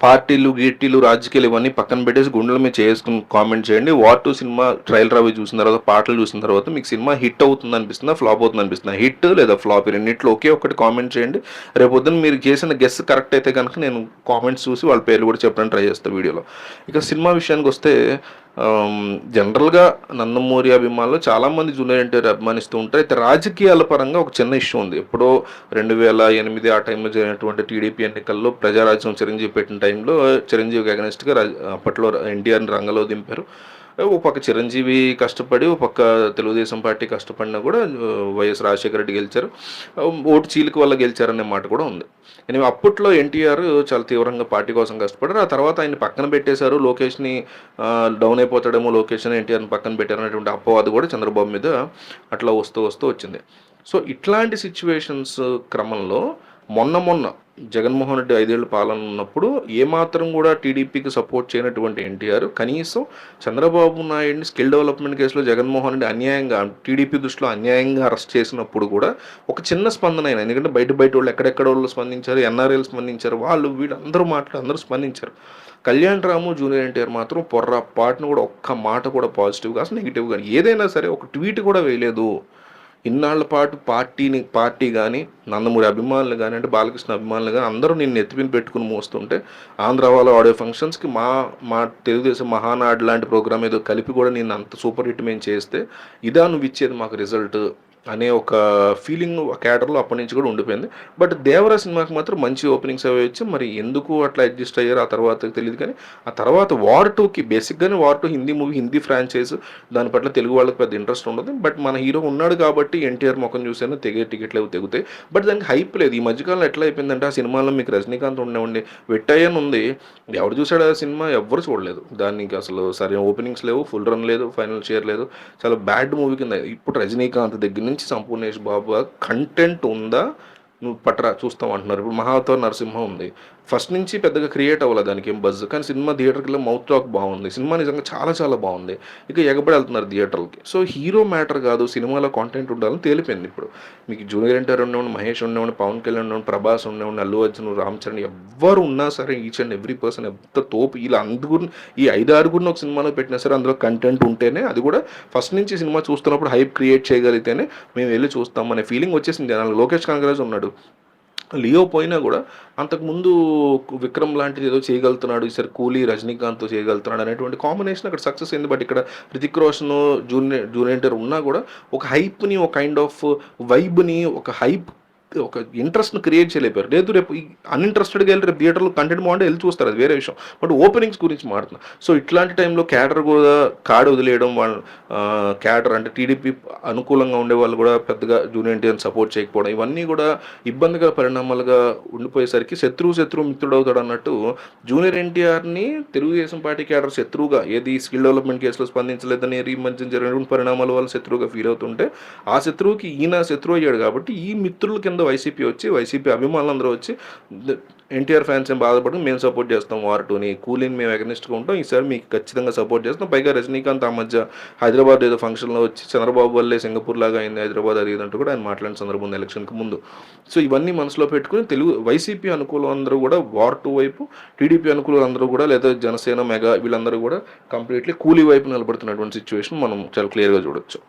పార్టీలు గీటీలు రాజకీయాలు ఇవన్నీ పక్కన పెట్టేసి గుండెల మీద చేసుకుని కామెంట్ చేయండి. War two cinema trailer Ravi చూసిన తర్వాత పాటలు చూసిన తర్వాత మీకు సినిమా హిట్ అవుతుంది అనిపిస్తుందా ఫ్లాప్ అవుతుంది అనిపిస్తుందా? హిట్ లేదా ఫ్లాప్ రెండింటిలో ఒకే ఒకటి కామెంట్ చేయండి. రేపు పొద్దున్న మీరు చేసిన గెస్ కరెక్ట్ అయితే కనుక నేను కామెంట్స్ చూసి వాళ్ళ పేర్లు కూడా చెప్పడానికి ట్రై చేస్తాను వీడియోలో. ఇక సినిమా విషయానికి వస్తే జనరల్గా నందమూరి అభిమానులు చాలామంది జూనియర్ ఎన్టీఆర్ అభిమానిస్తూ ఉంటారు. అయితే రాజకీయాల పరంగా ఒక చిన్న ఇష్యూ ఉంది. ఎప్పుడో రెండు వేల ఎనిమిది ఆ టైంలో జరిగినటువంటి టీడీపీ ఎన్నికల్లో ప్రజారాజ్యం చిరంజీవి పెట్టిన టైంలో చిరంజీవికి అగనెస్ట్గా అప్పట్లో ఎన్టీఆర్ని రంగంలో దింపారు. ఓ పక్క చిరంజీవి కష్టపడి ఓ పక్క తెలుగుదేశం పార్టీ కష్టపడినా కూడా వైఎస్ రాజశేఖర రెడ్డి గెలిచారు. ఓటు చీలిక వల్ల గెలిచారనే మాట కూడా ఉంది. ఎనివే అప్పట్లో ఎన్టీఆర్ చాలా తీవ్రంగా పార్టీ కోసం కష్టపడారు ఆ తర్వాత ఆయన పక్కన పెట్టేశారు. లోకేష్ని డౌన్ అయిపోతాడేమో లోకేష్ని ఎన్టీఆర్ని పక్కన పెట్టారు అనేటువంటి అపవాదు కూడా చంద్రబాబు మీద అట్లా వస్తూ వస్తూ వచ్చింది. సో ఇట్లాంటి సిచ్యువేషన్స్ క్రమంలో మొన్న మొన్న జగన్మోహన్ రెడ్డి ఐదేళ్ళ పాలన ఉన్నప్పుడు ఏమాత్రం కూడా టీడీపీకి సపోర్ట్ చేయనటువంటి ఎన్టీఆర్ కనీసం చంద్రబాబు నాయుడిని స్కిల్ డెవలప్మెంట్ కేసులో జగన్మోహన్ రెడ్డి అన్యాయంగా టీడీపీ దృష్టిలో అన్యాయంగా అరెస్ట్ చేసినప్పుడు కూడా ఒక చిన్న స్పందన అయినా ఎందుకంటే బయట బయట వాళ్ళు ఎక్కడెక్కడ వాళ్ళు స్పందించారు ఎన్ఆర్ఎల్ స్పందించారు వాళ్ళు వీళ్ళందరూ మాట్లాడి అందరూ స్పందించారు. కళ్యాణ్ రాము జూనియర్ ఎన్టీఆర్ మాత్రం పొర్రపాటును కూడా ఒక్క మాట కూడా పాజిటివ్గా అసలు నెగిటివ్ కానీ ఏదైనా సరే ఒక ట్వీట్ కూడా వేయలేదు. ఇన్నాళ్ళ పాటు పార్టీని పార్టీ కానీ నందమూరి అభిమానులు కానీ అంటే బాలకృష్ణ అభిమానులు కానీ అందరూ నేను ఎత్తిపిని పెట్టుకుని మోస్తుంటే ఆంధ్ర వాళ్ళ ఆడియో ఫంక్షన్స్కి మా మా తెలుగుదేశం మహానాడు లాంటి ప్రోగ్రామ్ ఏదో కలిపి కూడా నేను అంత సూపర్ హిట్ మేము చేస్తే ఇదా నువ్వు ఇచ్చేది మాకు రిజల్ట్. అనే ఒక ఫీలింగ్ క్యాడర్లో అప్పటి నుంచి కూడా ఉండిపోయింది. బట్ దేవరా సినిమాకి మాత్రం మంచి ఓపెనింగ్స్ అవి వచ్చి మరి ఎందుకు అట్లా అడ్జస్ట్ అయ్యారు ఆ తర్వాత తెలియదు కానీ ఆ తర్వాత వార్ టూకి బేసిక్గానే war two Hindi movie Hindi franchise దాని పట్ల తెలుగు వాళ్ళకి పెద్ద ఇంట్రెస్ట్ ఉండదు. బట్ మన హీరో ఉన్నాడు కాబట్టి ఎన్టీఆర్ ముఖం చూసాను తెగే టికెట్లు అవి తెగుతాయి. బట్ దానికి హైప్ లేదు. ఈ మధ్యకాలంలో ఎట్లా అయిపోయిందంటే ఆ సినిమాలో మీకు రజనీకాంత్ ఉండేవండి వెట్టయ్యన్ ఉంది. ఎవరు చూసాడు ఆ సినిమా? ఎవ్వరు చూడలేదు. దానికి అసలు సరైన ఓపెనింగ్స్ లేవు. ఫుల్ రన్ లేదు. ఫైనల్ షేర్ లేదు. చాలా బ్యాడ్ మూవీ కింద. ఇప్పుడు రజనీకాంత్ దగ్గర నుంచి సంపూర్ణేష్ బాబు కంటెంట్ ఉందా? నువ్వు పట్టరా చూస్తాం అంటున్నారు. ఇప్పుడు మహావతార్ నరసింహ ఉంది. ఫస్ట్ నుంచి పెద్దగా క్రియేట్ అవ్వలేదు దానికి ఏం బజ్ కానీ సినిమా థియేటర్కి వెళ్ళి మౌత్ టాక్ బాగుంది. సినిమా నిజంగా చాలా చాలా బాగుంది. ఇక ఎగబడి వెళ్తున్నారు థియేటర్కి సో హీరో మ్యాటర్ కాదు సినిమాలో కాంటెంట్ ఉండాలని తేలిపోయింది ఇప్పుడు. మీకు జూనియర్ ఎన్టీఆర్ ఉండేవాడు మహేష్ ఉండేవాడు పవన్ కళ్యాణ్ ఉండేవాడు ప్రభాస్ ఉండేవాడు అల్లు అర్జున్ రామ్ చరణ్ ఎవ్వరు ఉన్నా సరే ఈచ్ అండ్ ఎవ్రీ పర్సన్ ఎంత తోపు. ఇలా అందుగురు ఈ ఐదు ఆరుగురిని ఒక సినిమాలో పెట్టినా సరే అందులో కంటెంట్ ఉంటేనే అది కూడా ఫస్ట్ నుంచి సినిమా చూస్తున్నప్పుడు హైప్ క్రియేట్ చేయగలిగితేనే మేము వెళ్ళి చూస్తాం అనే ఫీలింగ్ వచ్చేసింది. జనాలు లోకేష్ కాంగ్రెస్ ఉన్నాడు. లియో పోయినా కూడా అంతకుముందు విక్రమ్ లాంటిది ఏదో చేయగలుగుతున్నాడు ఈసారి కూలీ రజనీకాంత్ చేయగలుగుతున్నాడు అనేటువంటి కాంబినేషన్ అక్కడ సక్సెస్ అయింది. బట్ ఇక్కడ రితిక్ రోషన్ జూనియర్ జూనియర్ ఉన్నా కూడా ఒక హైప్ని ఒక కైండ్ ఆఫ్ వైబ్ని ఒక హైప్ ఒక ఇంట్రెస్ట్ని క్రియేట్ చేయలేపారు లేదు రేపు అన్ఇంట్రెస్టెడ్గా వెళ్ళి రేపు థియేటర్లో కంటెంట్ బాగుంటే వెళ్ళి చూస్తారు అది వేరే విషయం. బట్ ఓపెనింగ్స్ గురించి మాట్లాడుతున్నా. సో ఇట్లాంటి టైంలో క్యాడర్ కూడా కార్డు వదిలేయడం వాళ్ళు క్యాడర్ అంటే టీడీపీ అనుకూలంగా ఉండే వాళ్ళు కూడా పెద్దగా జూనియర్ ఎన్టీఆర్ని సపోర్ట్ చేయకపోవడం ఇవన్నీ కూడా ఇబ్బందిగా పరిణామాలుగా ఉండిపోయేసరికి శత్రువు శత్రువు మిత్రుడవుతాడు అన్నట్టు జూనియర్ ఎన్టీఆర్ని తెలుగుదేశం పార్టీ క్యాడర్ శత్రువుగా ఏది స్కిల్ డెవలప్మెంట్ కేసులో స్పందించలేదని ఈ మధ్య జరిగిన పరిణామాల వల్ల శత్రువుగా ఫీల్ అవుతుంటే ఆ శత్రువుకి ఈయన శత్రువు అయ్యాడు కాబట్టి ఈ మిత్రుల కింద వైసీపీ వచ్చి వైసీపీ అభిమానులందరూ వచ్చి ఎన్టీఆర్ ఫ్యాన్స్ ఏం బాధపడదు మేము సపోర్ట్ చేస్తాం వార్ టూని. కూలీని మేము ఎగనిస్ట్గా ఉంటాం ఈసారి మీకు ఖచ్చితంగా సపోర్ట్ చేస్తాం. పైగా రజనీకాంత్ ఆ మధ్య హైదరాబాద్ ఏదో ఫంక్షన్లో వచ్చి చంద్రబాబు వల్లే సింగపూర్ లాగా అయింది హైదరాబాద్ అడిగిందంటూ కూడా ఆయన మాట్లాడిన సందర్భం ఉంది ఎలక్షన్కి ముందు. సో ఇవన్నీ మనసులో పెట్టుకుని తెలుగు వైసీపీ అనుకూలం అందరూ కూడా వార్ టూ వైపు టీడీపీ అనుకూలం అందరూ కూడా లేదా జనసేన మెగా వీళ్ళందరూ కూడా కంప్లీట్లీ కూలీ వైపు నిలబడుతున్నటువంటి సిచ్యువేషన్ మనం చాలా క్లియర్గా చూడొచ్చు.